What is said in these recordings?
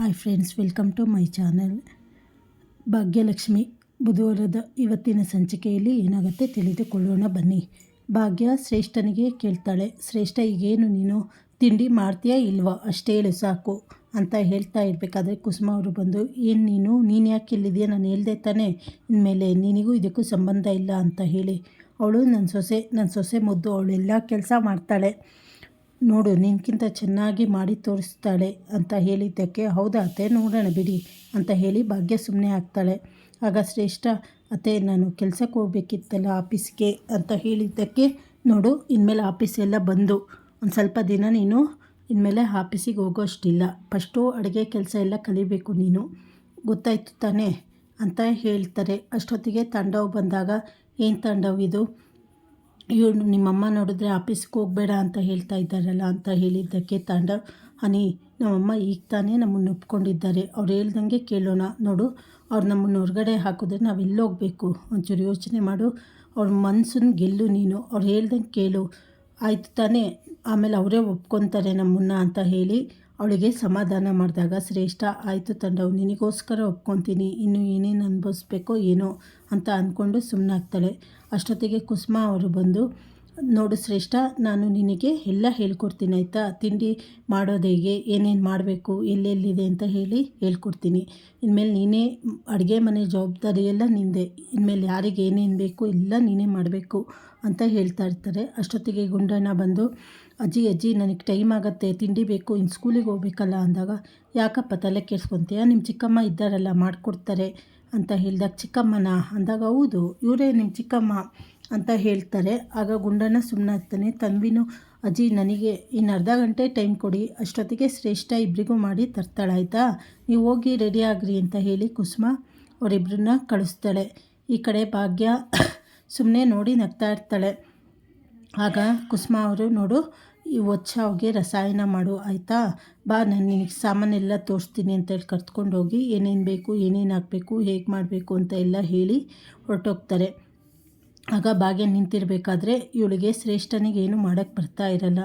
Hi friends welcome to my channel Bhagyalakshmi ಬುಧವಾರದ ಇವತ್ತಿನ ಸಂಚಿಕೆಯಲ್ಲಿ ಏನಾಗುತ್ತೆ ತಿಳಿದುಕೊಳ್ಳೋಣ ಬನ್ನಿ. ಭಾಗ್ಯ ಶ್ರೇಷ್ಠನಿಗೆ ಕೇಳ್ತಾಳೆ, ಶ್ರೇಷ್ಠ, ಈಗೇನು ನೀನು ತಿಂಡಿ ಮಾಡ್ತೀಯಾ ಇಲ್ವಾ? ಅಷ್ಟೇ ಹೇಳು, ಸಾಕು ಅಂತ ಹೇಳ್ತಾ ಇರಬೇಕಾದ್ರೆ ಕುಸುಮ ಅವರು ಬಂದು, ಏನು ನೀನು? ನೀನು ಯಾಕೆ ಇಲ್ಲಿದೆಯಾ? ನಾನು ಹೇಳ್ದೆ ತಾನೇ. ಇನ್ಮೇಲೆ ನಿನಗೂ ಇದಕ್ಕೂ ಸಂಬಂಧ ಇಲ್ಲ ಅಂತ ಹೇಳಿ. ಅವಳು ನನ್ನ ಸೊಸೆ ನನ್ನ ಸೊಸೆ ಮುದ್ದು, ಅವಳೆಲ್ಲ ಕೆಲಸ ಮಾಡ್ತಾಳೆ. ನೋಡು, ನಿನ್ಕಿಂತ ಚೆನ್ನಾಗಿ ಮಾಡಿ ತೋರಿಸ್ತಾಳೆ ಅಂತ ಹೇಳಿದ್ದಕ್ಕೆ, ಹೌದಾ, ಅತ್ತೆ, ನೋಡೋಣ ಬಿಡಿ ಅಂತ ಹೇಳಿ ಭಾಗ್ಯ ಸುಮ್ಮನೆ ಆಗ್ತಾಳೆ. ಆಗ ಶ್ರೇಷ್ಠ, ಅತ್ತೆ, ನಾನು ಕೆಲಸಕ್ಕೆ ಹೋಗ್ಬೇಕಿತ್ತಲ್ಲ ಆಫೀಸ್ಗೆ ಅಂತ ಹೇಳಿದ್ದಕ್ಕೆ, ನೋಡು, ಇನ್ಮೇಲೆ ಆಫೀಸೆಲ್ಲ ಬಂದು, ಒಂದು ಸ್ವಲ್ಪ ದಿನ ನೀನು ಇನ್ಮೇಲೆ ಆಫೀಸಿಗೆ ಹೋಗೋ ಅಷ್ಟಿಲ್ಲ ಫಸ್ಟು ಅಡುಗೆ ಕೆಲಸ ಎಲ್ಲ ಕಲಿಬೇಕು ನೀನು. ಗೊತ್ತಾಯ್ತು ತಾನೇ? ಅಂತ ಹೇಳ್ತಾರೆ. ಅಷ್ಟೊತ್ತಿಗೆ ತಾಂಡವ್ ಬಂದಾಗ, ಏನು ತಾಂಡವ್ ಇದು? ಇವಳು ನಿಮ್ಮಮ್ಮ ನೋಡಿದ್ರೆ ಆಫೀಸ್ಗೆ ಹೋಗಬೇಡ ಅಂತ ಹೇಳ್ತಾ ಇದ್ದಾರಲ್ಲ ಅಂತ ಹೇಳಿದ್ದಕ್ಕೆ ತಾಂಡ, ಹನಿ, ನಮ್ಮಮ್ಮ ಈಗ ತಾನೇ ನಮ್ಮನ್ನು ಒಪ್ಕೊಂಡಿದ್ದಾರೆ. ಅವ್ರು ಹೇಳ್ದಂಗೆ ಕೇಳೋಣ. ನೋಡು, ಅವ್ರು ನಮ್ಮನ್ನು ಹೊರಗಡೆ ಹಾಕಿದ್ರೆ ನಾವು ಹೋಗಬೇಕು ಒಂಚೂರು ಯೋಚನೆ ಮಾಡು. ಅವ್ರ ಮನ್ಸನ್ನ ಗೆಲ್ಲು ನೀನು. ಅವ್ರು ಹೇಳ್ದಂಗೆ ಕೇಳು. ಆಯ್ತು ತಾನೇ. ಆಮೇಲೆ ಅವರೇ ಒಪ್ಕೊತಾರೆ ನಮ್ಮನ್ನ ಅಂತ ಹೇಳಿ ಅವಳಿಗೆ ಸಮಾಧಾನ ಮಾಡಿದಾಗ, ಶ್ರೇಷ್ಠ, ಆಯಿತು ತಂಡವು, ನಿನಗೋಸ್ಕರ ಒಪ್ಕೊತೀನಿ. ಇನ್ನು ಏನೇನು ಅನುಭವಿಸ್ಬೇಕೋ ಏನೋ ಅಂತ ಅಂದ್ಕೊಂಡು ಸುಮ್ಮನಾಗ್ತಾಳೆ ಅಷ್ಟೊತ್ತಿಗೆ ಕುಸುಮ ಅವರು ಬಂದು ನೋಡು ಶ್ರೇಷ್ಠ, ನಾನು ನಿನಗೆ ಎಲ್ಲ ಹೇಳ್ಕೊಡ್ತೀನಿ ಆಯಿತಾ? ತಿಂಡಿ ಮಾಡೋದು ಹೇಗೆ? ಏನೇನು ಮಾಡಬೇಕು? ಎಲ್ಲೆಲ್ಲಿದೆ ಅಂತ ಹೇಳಿ ಹೇಳ್ಕೊಡ್ತೀನಿ. ಇನ್ಮೇಲೆ ನೀನೇ ಅಡುಗೆ ಮನೆ ಜವಾಬ್ದಾರಿ ಎಲ್ಲ ನಿಂದೆ. ಇನ್ಮೇಲೆ ಯಾರಿಗೆ ಏನೇನು ಬೇಕು ಎಲ್ಲ ನೀನೇ ಮಾಡಬೇಕು ಅಂತ ಹೇಳ್ತಾ ಇರ್ತಾರೆ. ಅಷ್ಟೊತ್ತಿಗೆ ಗುಂಡಣ್ಣ ಬಂದು, ಅಜ್ಜಿ ಅಜ್ಜಿ, ನನಗೆ ಟೈಮ್ ಆಗುತ್ತೆ. ತಿಂಡಿ ಬೇಕು. ಇನ್ನು ಸ್ಕೂಲಿಗೆ ಹೋಗ್ಬೇಕಲ್ಲ? ಅಂದಾಗ, ಯಾಕಪ್ಪ ತಲೆ ಕೆಡ್ಸ್ಕೊತೀಯ? ನಿಮ್ಮ ಚಿಕ್ಕಮ್ಮ ಇದ್ದಾರಲ್ಲ, ಮಾಡಿಕೊಡ್ತಾರೆ. ಅಂತ ಹೇಳಿದಾಗ, ಚಿಕ್ಕಮ್ಮನ? ಅಂದಾಗ, ಹೌದು. ಇವರೇ ನಿಮ್ಮ ಚಿಕ್ಕಮ್ಮ. ಅಂತ ಹೇಳ್ತಾರೆ. ಆಗ ಗುಂಡಣ್ಣ ಸುಮ್ಮನಾಗ್ತಾನೆ ತನ್ವಿನು ಅಜ್ಜಿ, ನನಗೆ ಇನ್ನು ಅರ್ಧ ಗಂಟೆ ಟೈಮ್ ಕೊಡಿ, ಅಷ್ಟೊತ್ತಿಗೆ ಶ್ರೇಷ್ಠ ಇಬ್ಬರಿಗೂ ಮಾಡಿ ತರ್ತಾಳಾಯ್ತಾ ನೀವು ಹೋಗಿ ರೆಡಿ ಆಗ್ರಿ ಅಂತ ಹೇಳಿ ಕುಸುಮ ಅವರಿಬ್ಬರನ್ನ ಕಳಿಸ್ತಾಳೆ. ಈ ಕಡೆ ಭಾಗ್ಯ ಸುಮ್ಮನೆ ನೋಡಿ ನಗ್ತಾ ಇರ್ತಾಳೆ. ಆಗ ಕುಸುಮ ಅವರು, ನೋಡು, ಈ ಒಚ್ಚಾವ್ಗೆ ರಸಾಯನ ಮಾಡು, ಆಯಿತಾ? ಬಾ, ನಾನು ನಿನಗೆ ಸಾಮಾನೆಲ್ಲ ತೋರಿಸ್ತೀನಿ ಅಂತೇಳಿ ಕರ್ತ್ಕೊಂಡು ಹೋಗಿ ಏನೇನು ಬೇಕು, ಏನೇನು ಹಾಕಬೇಕು, ಹೇಗೆ ಮಾಡಬೇಕು ಅಂತ ಎಲ್ಲ ಹೇಳಿ ಹೊರಟೋಗ್ತಾರೆ. ಆಗ ಭಾಗ್ಯ ನಿಂತಿರಬೇಕಾದ್ರೆ ಇವಳಿಗೆ ಶ್ರೇಷ್ಠನಿಗೆ ಏನು ಮಾಡೋಕ್ಕೆ ಬರ್ತಾ ಇರಲ್ಲ.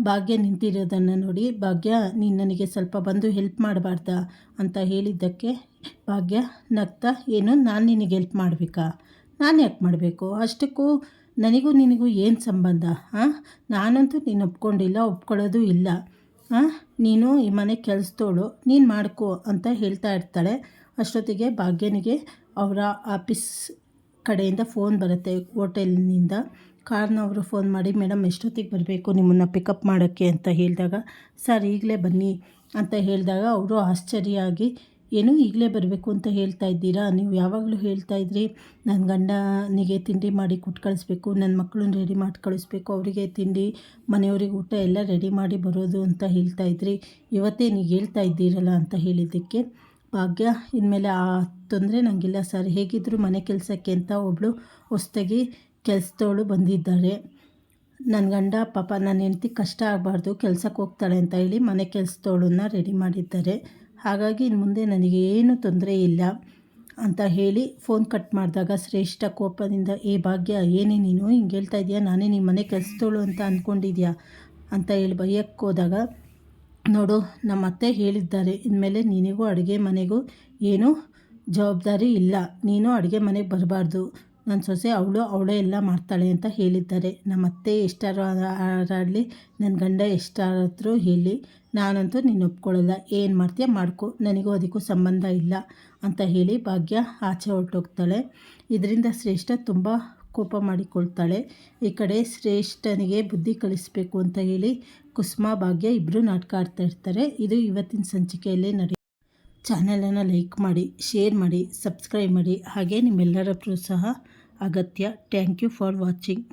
ಭಾಗ್ಯ ನಿಂತಿರೋದನ್ನು ನೋಡಿ, ಭಾಗ್ಯ, ನೀನು ನನಗೆ ಸ್ವಲ್ಪ ಬಂದು ಹೆಲ್ಪ್ ಮಾಡಬಾರ್ದಾ? ಅಂತ ಹೇಳಿದ್ದಕ್ಕೆ ಭಾಗ್ಯ, ನಗ್ತಾ, ಏನು? ನಾನು ನಿನಗೆ ಹೆಲ್ಪ್ ಮಾಡಬೇಕಾ? ನಾನು ಯಾಕೆ ಮಾಡಬೇಕು? ಅಷ್ಟಕ್ಕೂ ನನಗೂ ನಿನಗೂ ಏನು ಸಂಬಂಧ? ಹಾಂ ನಾನಂತೂ ನೀನು ಒಪ್ಕೊಂಡಿಲ್ಲ, ಒಪ್ಕೊಳ್ಳೋದು ಇಲ್ಲ. ಹಾಂ ನೀನು ಈ ಮನೆ ಕೆಲಸದೋಳು ನೀನು ಮಾಡ್ಕೋ ಅಂತ ಹೇಳ್ತಾ ಇರ್ತಾಳೆ. ಅಷ್ಟೊತ್ತಿಗೆ ಭಾಗ್ಯನಿಗೆ ಅವರ ಆಫೀಸ್ ಕಡೆಯಿಂದ ಫೋನ್ ಬರುತ್ತೆ ಹೋಟೆಲ್ನಿಂದ. ಕಾರ್ನವರು ಫೋನ್ ಮಾಡಿ ಮೇಡಮ್ ಎಷ್ಟೊತ್ತಿಗೆ ಬರಬೇಕು ನಿಮ್ಮನ್ನು ಪಿಕಪ್ ಮಾಡೋಕ್ಕೆ? ಅಂತ ಹೇಳಿದಾಗ, ಸರ್, ಈಗಲೇ ಬನ್ನಿ. ಅಂತ ಹೇಳಿದಾಗ, ಅವರು ಆಶ್ಚರ್ಯ ಆಗಿ ಏನು, ಈಗಲೇ ಬರಬೇಕು ಅಂತ ಹೇಳ್ತಾ ಇದ್ದೀರಾ? ನೀವು ಯಾವಾಗಲೂ ಹೇಳ್ತಾ ಇದ್ರಿ ನನ್ನ ಗಂಡನಿಗೆ ತಿಂಡಿ ಮಾಡಿ ಕೊಟ್ಟು ಕಳಿಸ್ಬೇಕು ನನ್ನ ಮಕ್ಕಳನ್ನ ರೆಡಿ ಮಾಡಿ ಕಳಿಸ್ಬೇಕು, ಅವರಿಗೆ ತಿಂಡಿ, ಮನೆಯವ್ರಿಗೆ ಊಟ ಎಲ್ಲ ರೆಡಿ ಮಾಡಿ ಬರೋದು ಅಂತ ಹೇಳ್ತಾ ಇದ್ರಿ. ಇವತ್ತೇ ನೀವು ಹೇಳ್ತಾ ಇದ್ದೀರಲ್ಲ ಅಂತ ಹೇಳಿದ್ದಕ್ಕೆ ಭಾಗ್ಯ. ಇನ್ಮೇಲೆ ಆ ತೊಂದರೆ ನನಗಿಲ್ಲ ಸರ್. ಹೇಗಿದ್ದರೂ ಮನೆ ಕೆಲಸಕ್ಕೆ ಅಂತ ಒಬ್ಬಳು ಹೊಸ್ದಾಗಿ ಕೆಲಸದವಳು ಬಂದಿದ್ದಾರೆ. ನನ್ನ ಗಂಡ ಪಾಪ ನನ್ನ ಹೆಂಡ್ತಿ ಕಷ್ಟ ಆಗಬಾರ್ದು, ಕೆಲಸಕ್ಕೆ ಹೋಗ್ತಾಳೆ ಅಂತ ಹೇಳಿ ಮನೆ ಕೆಲಸದವಳನ್ನ ರೆಡಿ ಮಾಡಿದ್ದಾರೆ. ಹಾಗಾಗಿ ಇನ್ನು ಮುಂದೆ ನನಗೆ ಏನು ತೊಂದರೆ ಇಲ್ಲ ಅಂತ ಹೇಳಿ ಫೋನ್ ಕಟ್ ಮಾಡಿದಾಗ ಶ್ರೇಷ್ಠ ಕೋಪದಿಂದ, ಏ ಭಾಗ್ಯ, ಏನೇ ನೀನು? ಹಿಂಗೆ ಹೇಳ್ತಾ ಇದೆಯಾ? ನಾನೇ ನಿಮ್ಮ ಮನೆ ಕೆಲಸದವಳು ಅಂತ ಅಂದ್ಕೊಂಡಿದ್ಯಾ ಅಂತ ಹೇಳಿ ಬೈಯಕ್ಕೆ ಹೋದಾಗ ನೋಡು, ನಮ್ಮ ಅತ್ತೆ ಹೇಳಿದ್ದಾರೆ. ಇನ್ಮೇಲೆ ನಿನಗೂ ಅಡುಗೆ ಮನೆಗೂ ಏನೂ ಜವಾಬ್ದಾರಿ ಇಲ್ಲ. ನೀನು ಅಡುಗೆ ಮನೆಗೆ ಬರಬಾರ್ದು. ನನ್ನ ಸೊಸೆ, ಅವಳು ಅವಳೇ ಎಲ್ಲ ಮಾಡ್ತಾಳೆ ಅಂತ ಹೇಳಿದ್ದಾರೆ. ನಮ್ಮ ಅತ್ತೆ ಎಷ್ಟಾರು ಆಡಲಿ ನನ್ನ ಗಂಡ ಎಷ್ಟಾದರೂ ಹೇಳಿ, ನಾನಂತೂ ನೀನು ಒಪ್ಕೊಳ್ಳಲ್ಲ. ಏನು ಮಾಡ್ತೀಯ ಮಾಡ್ಕೊ. ನನಗೂ ಅದಕ್ಕೂ ಸಂಬಂಧ ಇಲ್ಲ ಅಂತ ಹೇಳಿ ಭಾಗ್ಯ ಆಚೆ ಹೊರಟೋಗ್ತಾಳೆ. ಇದರಿಂದ ಶ್ರೇಷ್ಠ ತುಂಬ ಕೋಪ ಮಾಡಿಕೊಳ್ತಾಳೆ. ಈ ಕಡೆ ಶ್ರೇಷ್ಠನಿಗೆ ಬುದ್ಧಿ ಕಲಿಸಬೇಕು ಅಂತ ಹೇಳಿ ಕುಸುಮ, ಭಾಗ್ಯ ಇಬ್ಬರು ನಾಟಕ ಆಡ್ತಾ ಇರ್ತಾರೆ. ಇದು ಇವತ್ತಿನ ಸಂಚಿಕೆಯಲ್ಲೇ ನಡೆಯ ಚಾನೆಲನ್ನು ಲೈಕ್ ಮಾಡಿ, ಶೇರ್ ಮಾಡಿ, ಸಬ್ಸ್ಕ್ರೈಬ್ ಮಾಡಿ. ಹಾಗೆ ನಿಮ್ಮೆಲ್ಲರ ಪ್ರೋತ್ಸಾಹ ಅಗತ್ಯ. Thank you for watching.